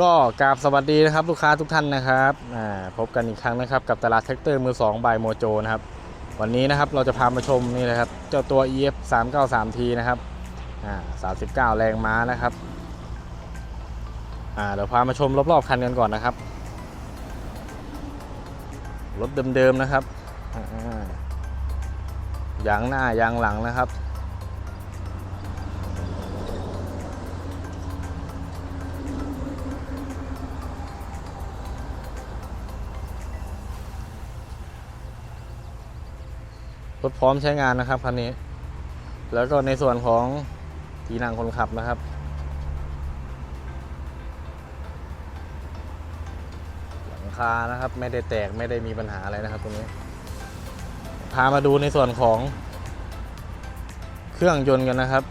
ก็กราบสวัสดีนะครับลูกค้าทุกท่านนะครับพบกันอีกครั้งนะครับกับตลาดแท็กเตอร์มือ2บายโมโจนะครับวันนี้นะครับเราจะพามาชมนี่นะครับเจ้าตัว EF 393T นะครับอ่า39 แรงม้านะครับเดี๋ยวพามาชมรอบๆคันกันก่อนนะครับรถเดิมๆนะครับยางหน้ายางหลังนะครับ ถพร้อมใช้งานนะครับคันนี้ แล้วก็ในส่วนของที่นั่งคนขับนะครับ หลังคานะครับไม่ได้แตกไม่ได้มีปัญหาอะไรนะครับตรงนี้ พามาดูในส่วนของเครื่องยนต์กันนะครับ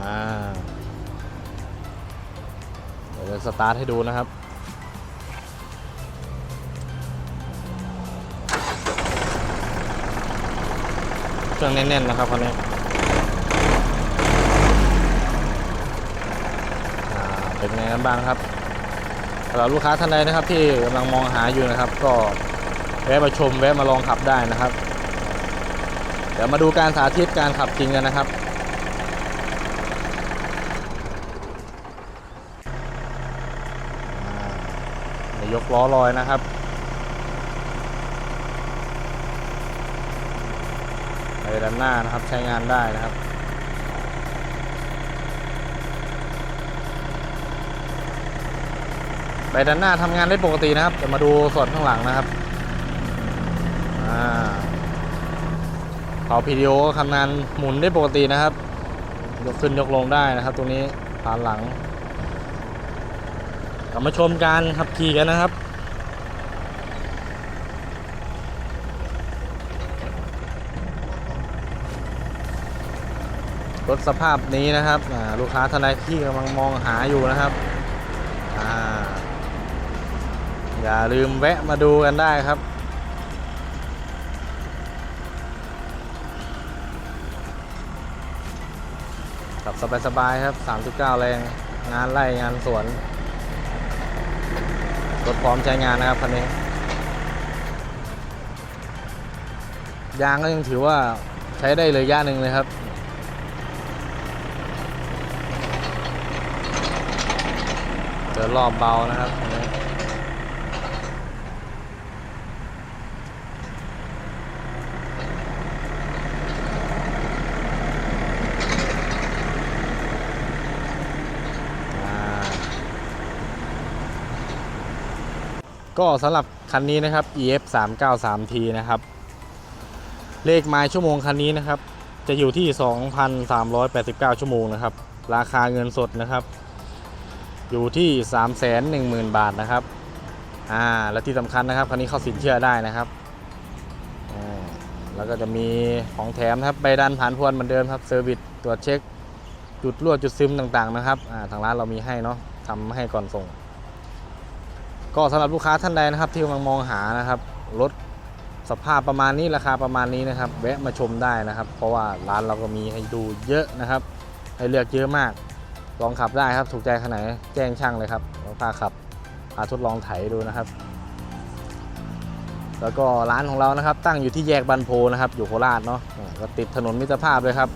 อ่าเดี๋ยวจะสตาร์ทให้ดูนะครับ เครื่องแน่นๆนะครับคันนี้เป็นไงกันบ้างครับสำหรับลูกค้าท่านใดนะครับ ที่กำลังมองหาอยู่นะครับ ก็แวะมาชมแวะมาลองขับได้นะครับ เดี๋ยวมาดูการสาธิตการขับจริงกันนะครับยกล้อลอยนะครับ ไปด้านหน้านะครับใช้งานได้นะครับ ไปด้านหน้าทำงานได้ปกตินะครับจะมาดูส่วนข้างหลังนะครับอ่าเผาพีดีโอก็ทำงานหมุนได้ปกตินะครับ ยกขึ้นยกลงได้นะครับตรงนี้ผ่านหลังกลับมาชมการขับขี่กันนะครับ รถสภาพนี้นะครับลูกค้าท่านใดที่กำลังมองหาอยู่นะครับออย่าลืมแวะมาดูกันได้ครับขับสบายๆครับ 39 แรง งานไล่งานสวน รถพร้อมใช้งานนะครับคันนี้ ยางก็ยังถือว่าใช้ได้เลยย่าหนึ่งเลยครับ เดินรอบเบานะครับตรงนี้อ่ก็สำหรับคันนี้นะครับ EF 3 9 3 T นะครับ เลขไมล์ชั่วโมงคันนี้นะครับ จะอยู่ที่ 2,389 ชั่วโมงนะครับ ราคาเงินสดนะครับ อยู่ที่ 3 1 0 0 0 0 บาทนะครับอ่าและที่สำคัญนะครับคันนี้เข้าสินเชื่อได้นะครับแล้วก็จะมีของแถมครับใบดันผ่านพวนเหมือนเดิมครับเซอร์วิสตรวจเช็ค จุดรั่วจุดซึมต่างๆนะครับอ่าทางร้านเรามีให้เนาะทำให้ก่อนส่ง ก็สำหรับลูกค้าท่านใดนะครับ ที่กำลังมองหานะครับรถสภาพประมาณนี้ราคาประมาณนี้นะครับ แวะมาชมได้นะครับ เพราะว่าร้านเราก็มีให้ดูเยอะนะครับ ให้เลือกเยอะมาก ลองขับได้ครับ ถูกใจขนาดแจ้งช่างเลยครับเราพาขับพาทดลองไถดูนะครับ แล้วก็ร้านของเรานะครับ ตั้งอยู่ที่แยกบันโพนะครับ อยู่โคราชเนาะก็ติดถนนมิตรภาพเลยครับ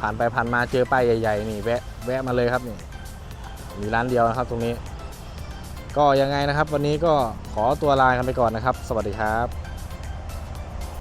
ผ่านไปผ่านมาเจอป้ายใหญ่ๆนี่แวะแวะมาเลยครับนี่มีร้านเดียวนะครับตรงนี้ ก็ยังไงนะครับ วันนี้ก็ขอตัวลากันไปก่อนนะครับ สวัสดีครับ